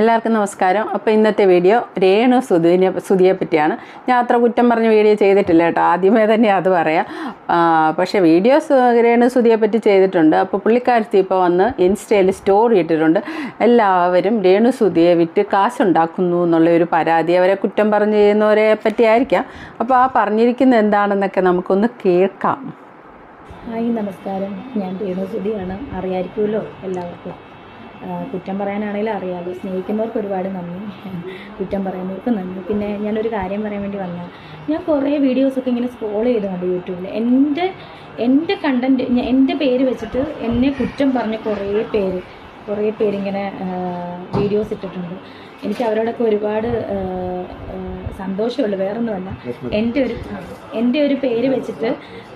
എല്ലാവർക്കും നമസ്കാരം. അപ്പോൾ ഇന്നത്തെ വീഡിയോ രേണു സുധിനെ സുധിയെ പറ്റിയാണ്. ഞാൻ അത്ര കുറ്റം പറഞ്ഞ് വീഡിയോ ചെയ്തിട്ടില്ല കേട്ടോ. ആദ്യമേ തന്നെ അത് പറയാം. പക്ഷേ വീഡിയോസ് രേണു സുധിയെ പറ്റി ചെയ്തിട്ടുണ്ട്. അപ്പോൾ പുള്ളിക്കാരത്തി ഇപ്പോൾ വന്ന് ഇൻസ്റ്റയിൽ സ്റ്റോറി ഇട്ടിട്ടുണ്ട്. എല്ലാവരും രേണു സുധിയെ വിറ്റ് കാശുണ്ടാക്കുന്നു എന്നുള്ള ഒരു പരാതി അവരെ കുറ്റം പറഞ്ഞു ചെയ്യുന്നവരെ പറ്റിയായിരിക്കാം അപ്പോൾ ആ പറഞ്ഞിരിക്കുന്ന എന്താണെന്നൊക്കെ നമുക്കൊന്ന് കേൾക്കാം. ഹായ് നമസ്കാരം. ഞാൻ രേണു സുധിയാണ്. അറിയായിരിക്കുമല്ലോ എല്ലാവർക്കും. കുറ്റം പറയാനാണെങ്കിലും അറിയാമല്ലോ സ്നേഹിക്കുന്നവർക്ക് ഒരുപാട് നന്ദി. കുറ്റം പറയുന്നവർക്ക് നന്ദി. പിന്നെ ഞാനൊരു കാര്യം പറയാൻ വേണ്ടി വന്ന ഞാൻ കുറേ വീഡിയോസൊക്കെ ഇങ്ങനെ സ്ക്രോൾ ചെയ്തുകൊണ്ട് യൂട്യൂബിൽ എന്റെ എന്റെ കണ്ടന്റ് എന്റെ പേര് വെച്ചിട്ട് എന്നെ കുറ്റം പറഞ്ഞ കുറേ പേര് കുറേ പേരിങ്ങനെ വീഡിയോസ് ഇട്ടിട്ടുണ്ട്. എനിക്ക് അവരോടൊക്കെ ഒരുപാട് സന്തോഷമുള്ളൂ വേറൊന്നുമല്ല. എന്റെ ഒരു എന്റെ ഒരു പേര് വെച്ചിട്ട്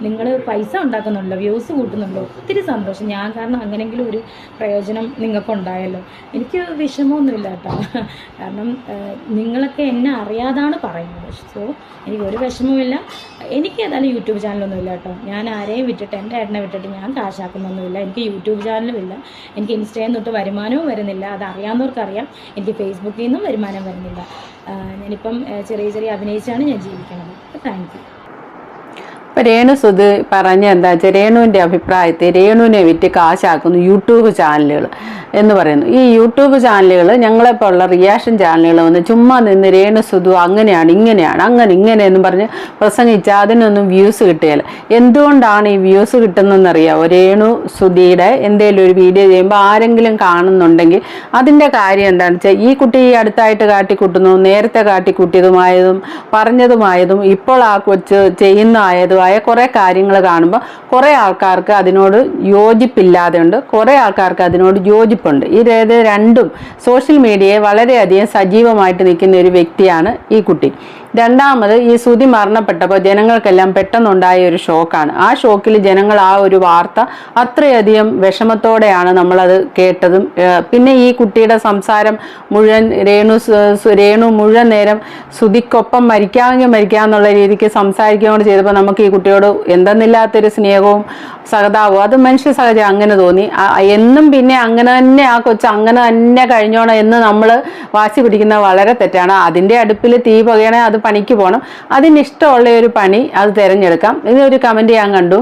നിങ്ങൾ പൈസ ഉണ്ടാക്കുന്നുണ്ടല്ലോ വ്യൂസ് കൂട്ടുന്നുണ്ടല്ലോ ഒത്തിരി സന്തോഷം. ഞാൻ കാരണം അങ്ങനെങ്കിലും ഒരു പ്രയോജനം നിങ്ങൾക്കുണ്ടായല്ലോ. എനിക്ക് വിഷമമൊന്നുമില്ല കേട്ടോ. കാരണം നിങ്ങളൊക്കെ എന്നെ അറിയാതാണ് പറയുന്നത്. സോ എനിക്ക് ഒരു വിഷമവുമില്ല. എനിക്ക് ഏതായാലും യൂട്യൂബ് ചാനലൊന്നുമില്ല കേട്ടോ. ഞാൻ ആരെയും വിട്ടിട്ട് എന്റെ ഏട്ടനെ വിട്ടിട്ട് ഞാൻ കാശാക്കുന്നൊന്നുമില്ല. എനിക്ക് യൂട്യൂബ് ചാനലും ഇല്ല. എനിക്ക് ഇൻസ്റ്റയിൽ തൊട്ട് വരുമാനവും വരുന്നില്ല. അത് അറിയാവുന്നവർക്കറിയാം എനിക്ക് ഫേസ്ബുക്കിൽ നിന്നും വരുമാനം വരുന്നില്ല. ഞാനിപ്പം ചെറിയ ചെറിയ അഭിനയിച്ചാണ് ഞാൻ ജീവിക്കുന്നത്. താങ്ക് യു ഇപ്പൊ രേണു സുധ് പറഞ്ഞ എന്താ വെച്ചാൽ രേണുവിന്റെ അഭിപ്രായത്തിൽ രേണുവിനെ വിറ്റ് കാശാക്കുന്നു യൂട്യൂബ് ചാനലുകൾ എന്ന് പറയുന്നു. ഈ യൂട്യൂബ് ചാനലുകൾ ഞങ്ങളെപ്പോലുള്ള റിയാക്ഷൻ ചാനലുകൾ വന്ന് ചുമ്മാ നിന്ന് രേണു സുധു അങ്ങനെയാണ് ഇങ്ങനെയാണ് അങ്ങനെ ഇങ്ങനെ എന്ന് പറഞ്ഞ് പ്രസംഗിച്ച അതിനൊന്നും വ്യൂസ് കിട്ടുകയില്ല. എന്തുകൊണ്ടാണ് ഈ വ്യൂസ് കിട്ടുന്നതെന്നറിയാമോ രേണു സുധിയുടെ എന്തെങ്കിലും ഒരു വീഡിയോ ചെയ്യുമ്പോൾ ആരെങ്കിലും കാണുന്നുണ്ടെങ്കിൽ അതിന്റെ കാര്യം എന്താണെന്ന് വെച്ചാൽ ഈ കുട്ടി ഈ അടുത്തായിട്ട് കാട്ടിക്കൂട്ടുന്നു നേരത്തെ കാട്ടിക്കൂട്ടിയതുമായതും പറഞ്ഞതുമായതും ഇപ്പോൾ ആ കൊച്ച് ചെയ്യുന്നതായതുമായ കുറേ കാര്യങ്ങൾ കാണുമ്പോൾ കുറേ ആൾക്കാർക്ക് അതിനോട് യോജിപ്പില്ലാതെ ഉണ്ട് കുറേ ആൾക്കാർക്ക് അതിനോട് യോജിപ്പുണ്ട്. ഇത് രണ്ടും സോഷ്യൽ മീഡിയയെ വളരെയധികം സജീവമായിട്ട് നിൽക്കുന്ന ഒരു വ്യക്തിയാണ് ഈ കുട്ടി. രണ്ടാമത് ഈ സുതി മരണപ്പെട്ടപ്പോൾ ജനങ്ങൾക്കെല്ലാം പെട്ടെന്നുണ്ടായ ഒരു ഷോക്കാണ്. ആ ഷോക്കിൽ ജനങ്ങൾ ആ ഒരു വാർത്ത അത്രയധികം വിഷമത്തോടെയാണ് നമ്മളത് കേട്ടതും. പിന്നെ ഈ കുട്ടിയുടെ സംസാരം മുഴുവൻ രേണു രേണു മുഴുവൻ നേരം സുതിക്കൊപ്പം മരിക്കാമെങ്കിൽ മരിക്കാമെന്നുള്ള രീതിക്ക് സംസാരിക്കുകയോട് ചെയ്തപ്പോൾ നമുക്ക് ഈ കുട്ടിയോട് എന്തെന്നില്ലാത്തൊരു സ്നേഹവും സഹതാവും അത് മനുഷ്യ സഹജം അങ്ങനെ തോന്നി. എന്നും പിന്നെ അങ്ങനെ തന്നെ ആ കൊച്ചു അങ്ങനെ തന്നെ കഴിഞ്ഞോണം എന്ന് നമ്മൾ വാശി പിടിക്കുന്ന വളരെ തെറ്റാണ്. അതിന്റെ അടുപ്പിൽ തീ പകയണേ അത് പണിക്ക് പോകണം അതിന് ഇഷ്ടമുള്ള ഒരു പണി അത് തിരഞ്ഞെടുക്കാം. ഇനി ഒരു കമന്റ് ഞാൻ കണ്ടു.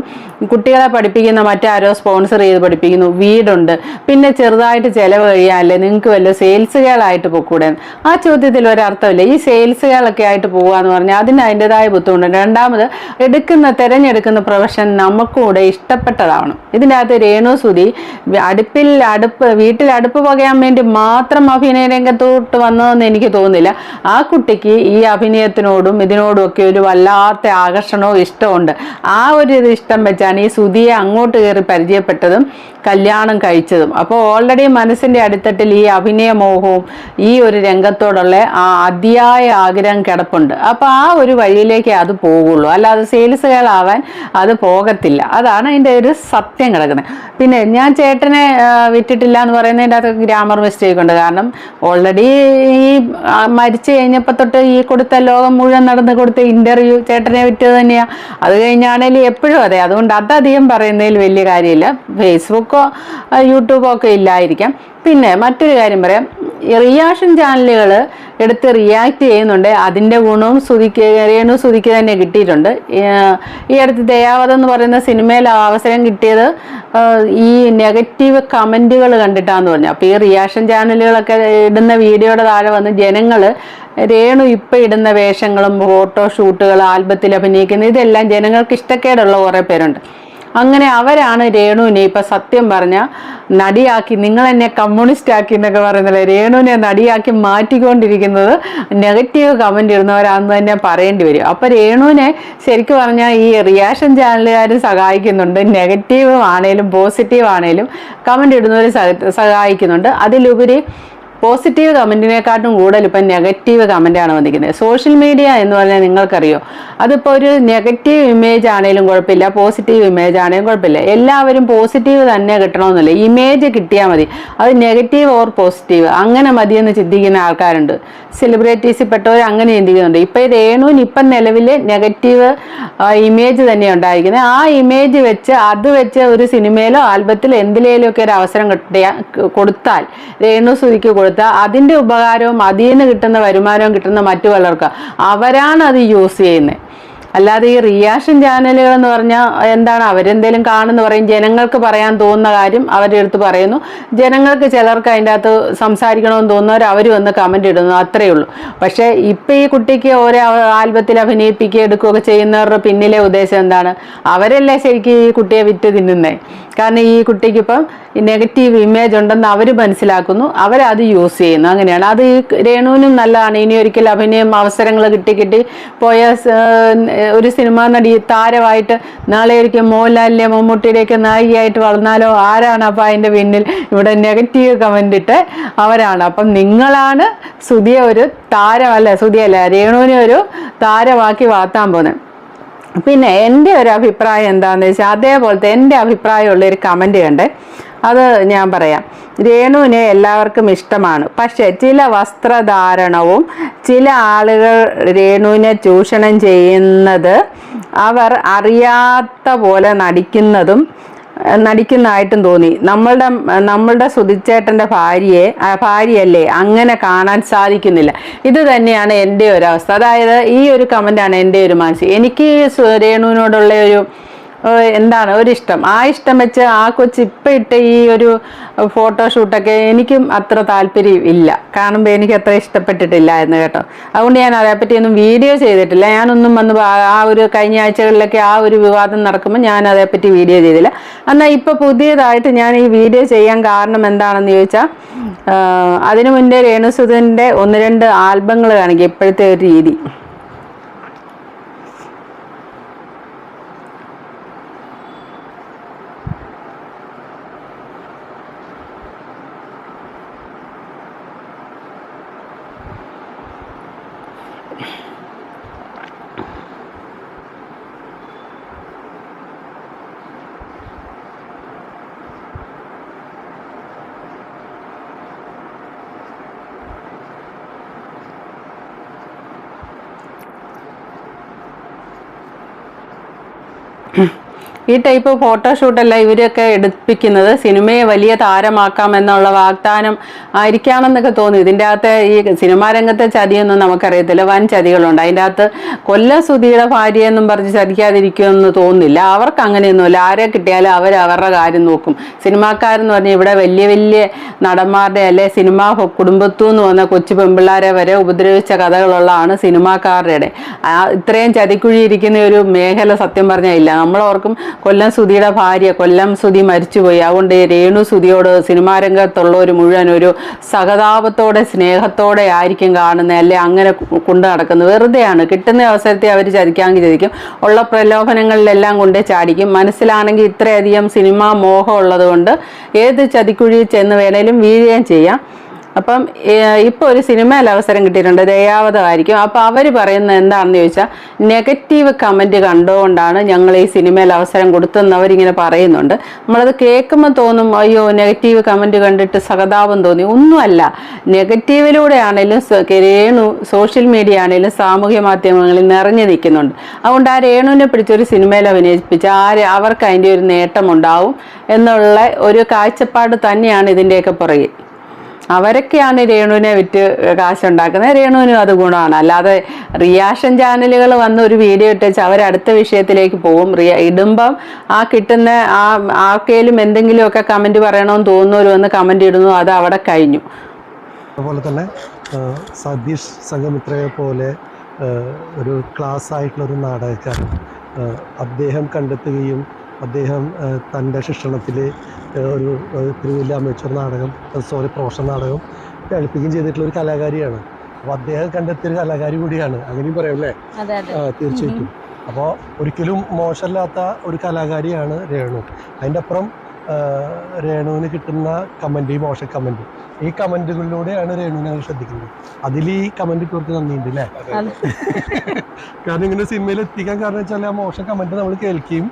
കുട്ടികളെ പഠിപ്പിക്കുന്ന മറ്റാരോ സ്പോൺസർ ചെയ്ത് പഠിപ്പിക്കുന്നു. വീടുണ്ട്. പിന്നെ ചെറുതായിട്ട് ചിലവ് കഴിയാനല്ലേ നിങ്ങൾക്ക് വല്ല സെയിൽസുകളായിട്ട് പൊക്കൂടെ? ആ ചോദ്യത്തിൽ ഒരർത്ഥമില്ല. ഈ സെയിൽസുകളൊക്കെ ആയിട്ട് പോകുക എന്ന് പറഞ്ഞാൽ അതിന് അതിന്റെതായ ബുദ്ധിമുട്ടുണ്ട്. രണ്ടാമത് എടുക്കുന്ന തിരഞ്ഞെടുക്കുന്ന പ്രൊഫഷൻ നമുക്കൂടെ ഇഷ്ടപ്പെട്ടതാണ്. ഇതിന്റെ അകത്ത് രേണു സുതി അടുപ്പിൽ അടുപ്പ് വീട്ടിൽ അടുപ്പ് പകയാൻ വേണ്ടി മാത്രം അഭിനയ രംഗത്തോട്ട് വന്നതെന്ന് എനിക്ക് തോന്നുന്നില്ല. ആ കുട്ടിക്ക് ഈ അഭിനയത്തിനോടും ഇതിനോടും ഒക്കെ ഒരു വല്ലാത്ത ആകർഷണവും ഇഷ്ടമുണ്ട് ആ ഒരു ഇത് ഇഷ്ടം വെച്ചാണ് ഈ സുധിയെ അങ്ങോട്ട് കയറി പരിചയപ്പെട്ടതും കല്യാണം കഴിച്ചതും. അപ്പോൾ ഓൾറെഡി മനസ്സിന്റെ അടിത്തട്ടിൽ ഈ അഭിനയമോഹവും ഈ ഒരു രംഗത്തോടുള്ള ആ അതിയായ ആഗ്രഹം കിടപ്പുണ്ട്. അപ്പോൾ ആ ഒരു വഴിയിലേക്ക് അത് പോകുള്ളൂ. അല്ലാതെ സെയിൽസുകളാവാൻ അത് പോകത്തില്ല. അതാണ് അതിന്റെ ഒരു സത്യം കിടക്കുന്നത്. പിന്നെ ഞാൻ ചേട്ടനെ വിറ്റിട്ടില്ല എന്ന് പറയുന്നതിന്റെ അകത്ത് ഗ്രാമർ മിസ്റ്റേക്ക് ഉണ്ട്. കാരണം ഓൾറെഡി ഈ മരിച്ചു കഴിഞ്ഞപ്പോൾ തൊട്ട് ഈ കൊടുത്ത ലോകം മുഴുവൻ നടന്നു കൊടുത്ത ഇന്റർവ്യൂ ചേട്ടനെ വിറ്റത് തന്നെയാ. അത് കഴിഞ്ഞാണേലും എപ്പോഴും അതെ. അതുകൊണ്ട് അതധികം പറയുന്നതിൽ വലിയ കാര്യമില്ല. ഫേസ്ബുക്കോ യൂട്യൂബോ ഒക്കെ ഇല്ലായിരിക്കാം. പിന്നെ മറ്റൊരു കാര്യം പറയാം. റിയാക്ഷൻ ചാനലുകൾ എടുത്ത് റിയാക്ട് ചെയ്യുന്നുണ്ട്. അതിന്റെ ഗുണവും സുതിക്ക് രേണു സുതിക്ക് തന്നെ കിട്ടിയിട്ടുണ്ട്. ഈ അടുത്ത് ദയാവത എന്ന് പറയുന്ന സിനിമയിൽ അവസരം കിട്ടിയത് ഈ നെഗറ്റീവ് കമന്റുകൾ കണ്ടിട്ടാന്ന് പറഞ്ഞു. അപ്പോൾ ഈ റിയാക്ഷൻ ചാനലുകളൊക്കെ ഇടുന്ന വീഡിയോയുടെ താഴെ വന്ന് ജനങ്ങൾ രേണു ഇപ്പം ഇടുന്ന വേഷങ്ങളും ഫോട്ടോ ഷൂട്ടുകൾ ആൽബത്തിൽ അഭിനയിക്കുന്ന ഇതെല്ലാം ജനങ്ങൾക്ക് ഇഷ്ടക്കേടുള്ള കുറേ പേരുണ്ട്. അങ്ങനെ അവരാണ് രേണുവിനെ ഇപ്പം സത്യം പറഞ്ഞ നടിയാക്കി നിങ്ങൾ എന്നെ കമ്മ്യൂണിസ്റ്റ് ആക്കി എന്നൊക്കെ പറയുന്നില്ല? രേണുവിനെ നടിയാക്കി മാറ്റിക്കൊണ്ടിരിക്കുന്നത് നെഗറ്റീവ് കമന്റ് ഇടുന്നവരാണെന്ന് തന്നെ പറയേണ്ടി വരും. അപ്പം രേണുവിനെ ശരിക്കും പറഞ്ഞാൽ ഈ റിയാക്ഷൻ ചാനലുകാർ സഹായിക്കുന്നുണ്ട്. നെഗറ്റീവ് ആണേലും പോസിറ്റീവ് ആണേലും കമന്റ് ഇടുന്നവർ സഹായിക്കുന്നുണ്ട്. അതിലുപരി പോസിറ്റീവ് കമന്റിനെക്കാട്ടും കൂടുതൽ ഇപ്പം നെഗറ്റീവ് കമന്റാണ് വന്നിരിക്കുന്നത്. സോഷ്യൽ മീഡിയ എന്ന് പറഞ്ഞാൽ നിങ്ങൾക്കറിയോ? അതിപ്പോൾ ഒരു നെഗറ്റീവ് ഇമേജ് ആണെങ്കിലും കുഴപ്പമില്ല പോസിറ്റീവ് ഇമേജ് ആണെങ്കിലും കുഴപ്പമില്ല. എല്ലാവരും പോസിറ്റീവ് തന്നെ കിട്ടണമെന്നില്ല. ഇമേജ് കിട്ടിയാൽ മതി. അത് നെഗറ്റീവ് ഓർ പോസിറ്റീവ് അങ്ങനെ മതിയെന്ന് ചിന്തിക്കുന്ന ആൾക്കാരുണ്ട്. സെലിബ്രിറ്റീസിൽ പെട്ടവർ അങ്ങനെ ചിന്തിക്കുന്നുണ്ട്. ഇപ്പം ഇത് രേണുവിന് ഇപ്പം നിലവിൽ നെഗറ്റീവ് ഇമേജ് തന്നെ ഉണ്ടായിരിക്കുന്നത്. ആ ഇമേജ് വെച്ച് അത് വെച്ച് ഒരു സിനിമയിലോ ആൽബത്തിലോ എന്തിലേലും ഒക്കെ ഒരു അവസരം കിട്ടിയ കൊടുത്താൽ രേണു സുതിക്ക് കൊടുത്താൽ അതിന്റെ ഉപകാരവും അതിൽ നിന്ന് കിട്ടുന്ന വരുമാനവും കിട്ടുന്ന മറ്റു പലർക്കും. അവരാണ് അത് യൂസ് ചെയ്യുന്നത് അല്ലാതെ ഈ റിയാക്ഷൻ ചാനലുകൾ എന്ന് പറഞ്ഞാൽ എന്താണ്? അവരെന്തേലും കാണുന്നു പറയും ജനങ്ങൾക്ക് പറയാൻ തോന്നുന്ന കാര്യം അവരുടെ അടുത്ത് പറയുന്നു. ജനങ്ങൾക്ക് ചിലർക്ക് അതിന്റെ അകത്ത് സംസാരിക്കണമെന്ന് തോന്നുന്നവർ അവർ വന്ന് കമന്റ് ഇടുന്നു. അത്രയേ ഉള്ളൂ. പക്ഷേ ഇപ്പം ഈ കുട്ടിക്ക് ഓരോ ആൽബത്തിൽ അഭിനയിപ്പിക്കുക എടുക്കുകയൊക്കെ ചെയ്യുന്നവരുടെ പിന്നിലെ ഉദ്ദേശം എന്താണ്? അവരല്ലേ ശരിക്കും ഈ കുട്ടിയെ വിറ്റ് തിന്നുന്നേ. കാരണം ഈ കുട്ടിക്ക് ഇപ്പം നെഗറ്റീവ് ഇമേജ് ഉണ്ടെന്ന് അവർ മനസ്സിലാക്കുന്നു. അവരത് യൂസ് ചെയ്യുന്നു. അങ്ങനെയാണ്. അത് ഈ രേണുവിനും നല്ലതാണ്. ഇനി ഒരിക്കൽ അഭിനയം അവസരങ്ങൾ കിട്ടി കിട്ടി പോയ ഒരു സിനിമാ നടി താരമായിട്ട് നാളെ ഒരിക്കൽ മോഹൻലാലിന്റെ മമ്മൂട്ടിയുടെയൊക്കെ നായികയായിട്ട് വളർന്നാലോ? ആരാണ് അപ്പം അതിന്റെ പിന്നിൽ? ഇവിടെ നെഗറ്റീവ് കമന്റ് ഇട്ട് അവരാണ്. അപ്പം നിങ്ങളാണ് സുധിയെ ഒരു താരമല്ല സുധിയല്ല രേണുവിനെ ഒരു താരമാക്കി വാർത്താൻ പോകുന്നത് പിന്നെ എന്റെ ഒരു അഭിപ്രായം എന്താണെന്ന് വെച്ചാൽ അതേപോലത്തെ എന്റെ അഭിപ്രായമുള്ള ഒരു കമന്റ് കണ്ടേ അത് ഞാൻ പറയാം. രേണുവിനെ എല്ലാവർക്കും ഇഷ്ടമാണ്. പക്ഷേ ചില വസ്ത്രധാരണവും ചില ആളുകൾ രേണുവിനെ ചൂഷണം ചെയ്യുന്നത് അവർ അറിയാത്ത പോലെ നടിക്കുന്നതും നടിക്കുന്നതായിട്ടും തോന്നി. നമ്മളുടെ നമ്മളുടെ സുധിച്ചേട്ടന്റെ ഭാര്യയെ ഭാര്യയല്ലേ അങ്ങനെ കാണാൻ സാധിക്കുന്നില്ല. ഇത് തന്നെയാണ് എന്റെ ഒരു അവസ്ഥ. അതായത് ഈ ഒരു കമന്റാണ് എന്റെ ഒരു മനസ്സ്. എനിക്ക് രേണുവിനോടുള്ള ഒരു എന്താണ്? ഒരു ഇഷ്ടം ആ ഇഷ്ടം വെച്ച് ആ കൊച്ച് ഇപ്പം ഇട്ട ഈ ഒരു ഫോട്ടോഷൂട്ടൊക്കെ എനിക്കും അത്ര താല്പര്യം ഇല്ല. കാണുമ്പോൾ എനിക്ക് അത്ര ഇഷ്ടപ്പെട്ടിട്ടില്ല എന്ന് കേട്ടോ. അതുകൊണ്ട് ഞാൻ അതേപ്പറ്റി ഒന്നും വീഡിയോ ചെയ്തിട്ടില്ല. ഞാനൊന്നും വന്ന് ആ- ഒരു കഴിഞ്ഞ ആഴ്ചകളിലൊക്കെ ആ ഒരു വിവാദം നടക്കുമ്പോൾ ഞാൻ അതേപ്പറ്റി വീഡിയോ ചെയ്തില്ല. എന്നാൽ ഇപ്പോൾ പുതിയതായിട്ട് ഞാൻ ഈ വീഡിയോ ചെയ്യാൻ കാരണം എന്താണെന്ന് ചോദിച്ചാൽ അതിനു മുന്നേ രേണുസുധന്റെ ഒന്ന് രണ്ട് ആൽബങ്ങൾ കാണിക്കുക ഇപ്പോഴത്തെ ഒരു രീതി. ഈ ടൈപ്പ് ഫോട്ടോഷൂട്ടല്ല ഇവരൊക്കെ എടുപ്പിക്കുന്നത്. സിനിമയെ വലിയ താരമാക്കാം എന്നുള്ള വാഗ്ദാനം ആയിരിക്കാമെന്നൊക്കെ തോന്നി ഇതിന്റെ അകത്ത് ഈ സിനിമാ രംഗത്തെ ചതിയൊന്നും നമുക്കറിയത്തില്ല. വൻ ചതികളുണ്ട്. അതിന്റെ അകത്ത് കൊല്ല സുധിയുടെ ഭാര്യ എന്നും പറഞ്ഞ് ചതിക്കാതിരിക്കുമെന്ന് തോന്നുന്നില്ല. അവർക്ക് അങ്ങനെയൊന്നുമില്ല. ആരെ കിട്ടിയാലും അവർ അവരുടെ കാര്യം നോക്കും. സിനിമാക്കാരെന്ന് പറഞ്ഞാൽ ഇവിടെ വലിയ വലിയ നടന്മാരുടെ അല്ലെ സിനിമാ കുടുംബത്തു നിന്ന് വന്ന കൊച്ചു പെമ്പിള്ളാരെ വരെ ഉപദ്രവിച്ച കഥകളുള്ളതാണ് സിനിമാക്കാരുടെ ഇത്രയും ചതിക്കുഴി ഇരിക്കുന്ന ഒരു മേഖല സത്യം പറഞ്ഞാൽ ഇല്ല. നമ്മളോർക്കും കൊല്ലം സുധിയുടെ ഭാര്യ കൊല്ലം സുധി മരിച്ചുപോയി. അതുകൊണ്ട് രേണു സുധിയോട് സിനിമാ രംഗത്തുള്ളവർ മുഴുവൻ ഒരു സഹതാപത്തോടെ സ്നേഹത്തോടെ ആയിരിക്കും കാണുന്നത് അല്ലെ? അങ്ങനെ കൊണ്ടു നടക്കുന്നത്. വെറുതെയാണ്. കിട്ടുന്ന അവസരത്തെ അവർ ചതിക്കാമെങ്കിൽ ചതിക്കും. ഉള്ള പ്രലോഭനങ്ങളിലെല്ലാം കൊണ്ടേ ചാടിക്കും. മനസ്സിലാണെങ്കിൽ ഇത്രയധികം സിനിമാ മോഹം ഉള്ളതുകൊണ്ട് ഏത് ചതിക്കുഴിയിൽ ചെന്ന് വേണേലും വീഴുകയും ചെയ്യാം. അപ്പം ഇപ്പോൾ ഒരു സിനിമയിൽ അവസരം കിട്ടിയിട്ടുണ്ട്. ദയാവതമായിരിക്കും അപ്പോൾ അവർ പറയുന്നത് എന്താണെന്ന് ചോദിച്ചാൽ നെഗറ്റീവ് കമന്റ് കണ്ടുകൊണ്ടാണ് ഞങ്ങൾ ഈ സിനിമയിൽ അവസരം കൊടുത്തെന്ന് അവരിങ്ങനെ പറയുന്നുണ്ട്. നമ്മളത് കേൾക്കുമ്പോൾ തോന്നും അയ്യോ നെഗറ്റീവ് കമന്റ് കണ്ടിട്ട് സഹതാപം തോന്നി. ഒന്നുമല്ല. നെഗറ്റീവിലൂടെ ആണെങ്കിലും രേണു സോഷ്യൽ മീഡിയ ആണെങ്കിലും സാമൂഹ്യ മാധ്യമങ്ങളിൽ നിറഞ്ഞു നിൽക്കുന്നുണ്ട്. അതുകൊണ്ട് ആ രേണുവിനെ പിടിച്ചൊരു സിനിമയിൽ അഭിനയിപ്പിച്ച് ആര് അവർക്ക് അതിന്റെ ഒരു നേട്ടമുണ്ടാവും എന്നുള്ള ഒരു കാഴ്ചപ്പാട് തന്നെയാണ് ഇതിന്റെയൊക്കെ പുറകിൽ. അവരൊക്കെയാണ് രേണുവിനെ വിറ്റ് കാശുണ്ടാക്കുന്നത്. രേണുവിനും അത് ഗുണമാണ്. അല്ലാതെ റിയാക്ഷൻ ചാനലുകൾ വന്ന് ഒരു വീഡിയോ ഇട്ടേച്ച് അവർ അടുത്ത വിഷയത്തിലേക്ക് പോകും. റിയ ഇടുമ്പം ആ കിട്ടുന്ന ആ ആർക്കേലും എന്തെങ്കിലുമൊക്കെ കമന്റ് പറയണമെന്ന് തോന്നുന്നവർ വന്ന് കമന്റ് ഇടുന്നു. അത് അവിടെ കഴിഞ്ഞു. അതുപോലെ തന്നെ സതീഷ് സംഘമിത്രയെ പോലെ ഒരു ക്ലാസ് ആയിട്ടുള്ള ഒരു നാടകക്കാരൻ അദ്ദേഹം കണ്ടെത്തുകയും അദ്ദേഹം തന്റെ ശിക്ഷണത്തിൽ ഒരു തിരുവല്ല അമേച്ചർ നാടകം സോറി പ്രൊഫഷണൽ നാടകം കളിപ്പിക്കുകയും ചെയ്തിട്ടുള്ള ഒരു കലാകാരിയാണ്. അപ്പോൾ അദ്ദേഹം കണ്ടെത്തിയ ഒരു കലാകാരി കൂടിയാണ്. അങ്ങനെയും പറയാം അല്ലേ തീർച്ചയായിട്ടും. അപ്പോൾ ഒരിക്കലും മോശമല്ലാത്ത ഒരു കലാകാരിയാണ് രേണു. അതിന്റെ അപ്പുറം രേണുവിന് കിട്ടുന്ന കമന്റ് ഈ മോശം കമന്റ് ഈ കമന്റുകളിലൂടെയാണ് രേണുവിനെ ഞങ്ങൾ ശ്രദ്ധിക്കുന്നത്. അതിൽ ഈ കമന്റ് കുറച്ച് നന്ദിയുണ്ട് അല്ലേ. കാരണം ഇങ്ങനെ സിനിമയിൽ എത്തിക്കാൻ കാരണം വെച്ചാൽ ആ മോശം കമന്റ് നമ്മൾ കേൾക്കുകയും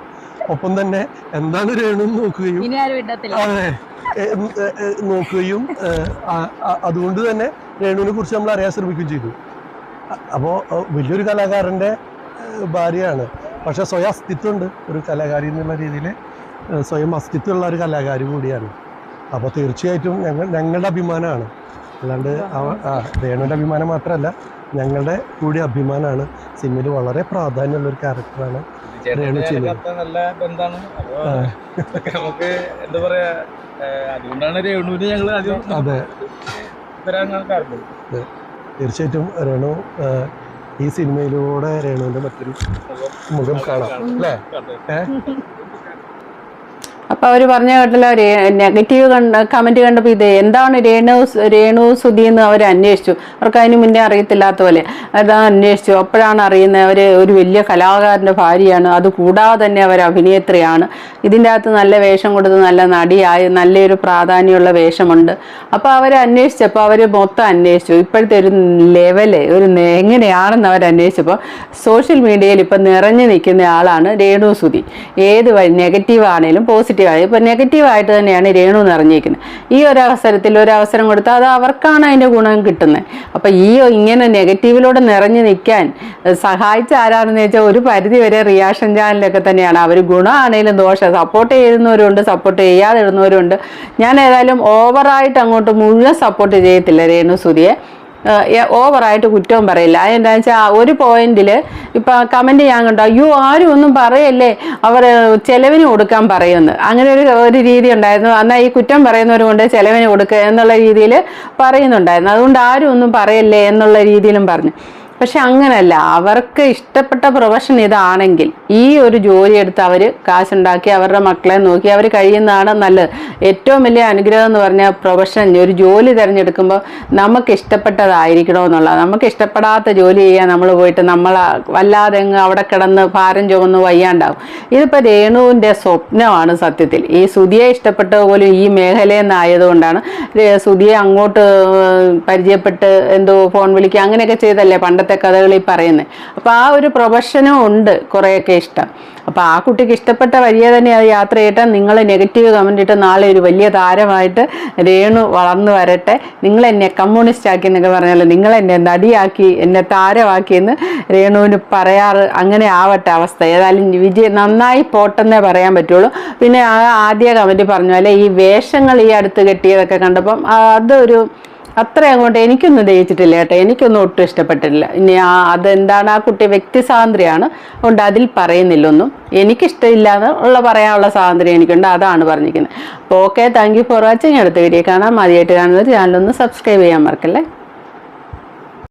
ഒപ്പം തന്നെ എന്താണ് രേണു നോക്കുകയും അതെ നോക്കുകയും അതുകൊണ്ട് തന്നെ രേണുവിനെ കുറിച്ച് നമ്മൾ അറിയാൻ ശ്രമിക്കുകയും ചെയ്തു. അപ്പോൾ വലിയൊരു കലാകാരന്റെ ഭാര്യയാണ്. പക്ഷെ സ്വയം അസ്തിത്വമുണ്ട് ഒരു കലാകാരി എന്നുള്ള രീതിയിൽ സ്വയം അസ്തിത്വമുള്ള ഒരു കലാകാരി കൂടിയാണ്. അപ്പോൾ തീർച്ചയായിട്ടും ഞങ്ങൾ ഞങ്ങളുടെ അഭിമാനമാണ്. അല്ലാണ്ട് ആ രേണുവിന്റെ അഭിമാനം മാത്രമല്ല ഞങ്ങളുടെ കൂടി അഭിമാനമാണ്. സിനിമയിൽ വളരെ പ്രാധാന്യമുള്ള ഒരു ക്യാരക്ടറാണ് നല്ല അപ്പൊ നമുക്ക് എന്താ പറയാ ഏഹ് അതുകൊണ്ടാണ് രേണുവിന് ഞങ്ങൾ ആദ്യം അതെ. തീർച്ചയായിട്ടും രേണു ഈ സിനിമയിലൂടെ രേണുവിന്റെ മറ്റൊരു മുഖം കാണാം. അല്ലേ? ഏ? അപ്പോൾ അവർ പറഞ്ഞ കേട്ടല്ലോ നെഗറ്റീവ് കണ്ട കമന്റ് കണ്ടപ്പോൾ ഇത് എന്താണ് രേണു രേണു സുധി എന്ന് അവർ അന്വേഷിച്ചു. അവർക്ക് അതിന് മുന്നേ അറിയത്തില്ലാത്ത പോലെ അതാ അന്വേഷിച്ചു. അപ്പോഴാണ് അറിയുന്നത് അവർ ഒരു വലിയ കലാകാരന്റെ ഭാര്യയാണ്. അത് കൂടാതെ തന്നെ അവർ അഭിനേത്രിയാണ്. ഇതിന്റെ അകത്ത് നല്ല വേഷം കൊടുത്ത് നല്ല നടിയായി നല്ലൊരു പ്രാധാന്യമുള്ള വേഷമുണ്ട്. അപ്പോൾ അവർ അന്വേഷിച്ചപ്പോൾ അവർ മൊത്തം അന്വേഷിച്ചു. ഇപ്പോഴത്തെ ഒരു ലെവൽ ഒരു എങ്ങനെയാണെന്ന് അവർ അന്വേഷിച്ചപ്പോൾ സോഷ്യൽ മീഡിയയിൽ ഇപ്പം നിറഞ്ഞു നിൽക്കുന്ന ആളാണ് രേണു സുധി. ഏത് നെഗറ്റീവ് ആണെങ്കിലും പോസിറ്റീവ് ആയി. നെഗറ്റീവ് ആയിട്ട് തന്നെയാണ് രേണു നിറഞ്ഞിരിക്കുന്നത് ഈ ഒരു അവസരത്തിൽ ഒരു അവസരം കൊടുത്താൽ അത് അവർക്കാണ് അതിന്റെ ഗുണം കിട്ടുന്നത്. അപ്പം ഈ ഇങ്ങനെ നെഗറ്റീവിലൂടെ നിറഞ്ഞു നിൽക്കാൻ സഹായിച്ച ആരാണെന്ന് വെച്ചാൽ ഒരു പരിധി വരെ റിയാക്ഷൻ ചാനലൊക്കെ തന്നെയാണ്. അവർ ഗുണമാണെങ്കിലും ദോഷം. സപ്പോർട്ട് ചെയ്യുന്നവരുണ്ട് സപ്പോർട്ട് ചെയ്യാതിരുന്നവരുണ്ട്. ഞാൻ ഏതായാലും ഓവറായിട്ട് അങ്ങോട്ട് മുഴുവൻ സപ്പോർട്ട് ചെയ്യത്തില്ല രേണു ഏഹ് ഓവറായിട്ട് കുറ്റവും പറയില്ല. അതെന്താണെന്ന് വെച്ചാൽ ഒരു പോയിന്റിൽ ഇപ്പം കമന്റ് ചെയ്യാൻ കണ്ടോ അയ്യോ ആരും ഒന്നും പറയല്ലേ? അവർ ചെലവിന് കൊടുക്കാൻ പറയുന്നു. അങ്ങനെ ഒരു ഒരു രീതി ഉണ്ടായിരുന്നു. എന്നാൽ ഈ കുറ്റം പറയുന്നവർ കൊണ്ട് ചെലവിന് കൊടുക്കുക എന്നുള്ള രീതിയിൽ പറയുന്നുണ്ടായിരുന്നു. അതുകൊണ്ട് ആരും ഒന്നും പറയല്ലേ എന്നുള്ള രീതിയിലും പറഞ്ഞു. പക്ഷെ അങ്ങനല്ല. അവർക്ക് ഇഷ്ടപ്പെട്ട പ്രൊഫഷൻ ഇതാണെങ്കിൽ ഈ ഒരു ജോലി എടുത്ത് അവർ കാശുണ്ടാക്കി അവരുടെ മക്കളെ നോക്കി അവർ കഴിയുന്നതാണ് നല്ലത്. ഏറ്റവും വലിയ അനുഗ്രഹം എന്ന് പറഞ്ഞാൽ പ്രൊഫഷൻ ഒരു ജോലി തിരഞ്ഞെടുക്കുമ്പോൾ നമുക്ക് ഇഷ്ടപ്പെട്ടതായിരിക്കണമെന്നുള്ളത് നമുക്ക് ഇഷ്ടപ്പെടാത്ത ജോലി ചെയ്യാൻ നമ്മൾ പോയിട്ട് നമ്മൾ വല്ലാതെ അവിടെ കിടന്ന് ഭാരം ചുമന്ന് വയ്യാണ്ടാവും. ഇതിപ്പോൾ രേണുവിന്റെ സ്വപ്നമാണ് സത്യത്തിൽ. ഈ സുധിയെ ഇഷ്ടപ്പെട്ട പോലും ഈ രേ- സുധിയെ അങ്ങോട്ട് പരിചയപ്പെട്ട് എന്തോ ഫോൺ വിളിക്കുക അങ്ങനെയൊക്കെ ചെയ്തല്ലേ പണ്ടത്തെ കഥകളിൽ പറയുന്നത് അപ്പോൾ ആ ഒരു പ്രൊഫഷനും ഉണ്ട് കുറേയൊക്കെ. ഇഷ്ടം. അപ്പോൾ ആ കുട്ടിക്ക് ഇഷ്ടപ്പെട്ട വഴിയെ തന്നെ അത് യാത്ര ചെയ്യട്ടെ നിങ്ങൾ നെഗറ്റീവ് കമന്റ് ഇട്ട് നാളെ ഒരു വലിയ താരമായിട്ട് രേണു വളർന്നു വരട്ടെ. നിങ്ങൾ എന്നെ കമ്മ്യൂണിസ്റ്റ് ആക്കി എന്നൊക്കെ പറഞ്ഞാൽ നിങ്ങൾ എന്നെ നടിയാക്കി എന്നെ താരമാക്കിയെന്ന് രേണുവിന് പറയാറ് അങ്ങനെ ആവട്ടെ അവസ്ഥ. ഏതായാലും വിജയ് നന്നായി പോട്ടെന്നേ പറയാൻ പറ്റുള്ളൂ. പിന്നെ ആ ആദ്യ കമന്റ് പറഞ്ഞ പോലെ ഈ വേഷങ്ങൾ ഈ അടുത്ത് കെട്ടിയതൊക്കെ കണ്ടപ്പം അതൊരു അത്ര അങ്ങോട്ട് എനിക്കൊന്നും ദഹിച്ചിട്ടില്ല കേട്ടോ. എനിക്കൊന്നും ഒട്ടും ഇഷ്ടപ്പെട്ടിട്ടില്ല. ഇനി ആ അതെന്താണ് ആ കുട്ടി വ്യക്തി സ്വാതന്ത്ര്യമാണ് അതുകൊണ്ട് അതിൽ പറയുന്നില്ലൊന്നും. എനിക്കിഷ്ടമില്ല എന്ന് ഉള്ള പറയാനുള്ള സ്വാതന്ത്ര്യം എനിക്കുണ്ട്. അതാണ് പറഞ്ഞിരിക്കുന്നത്. അപ്പോൾ okay thank you for watching അടുത്ത വീഡിയോ കാണാം. ആദ്യമായിട്ട് കാണുന്നവർ ചാനലൊന്ന് സബ്സ്ക്രൈബ് ചെയ്യാൻ മറക്കല്ലേ?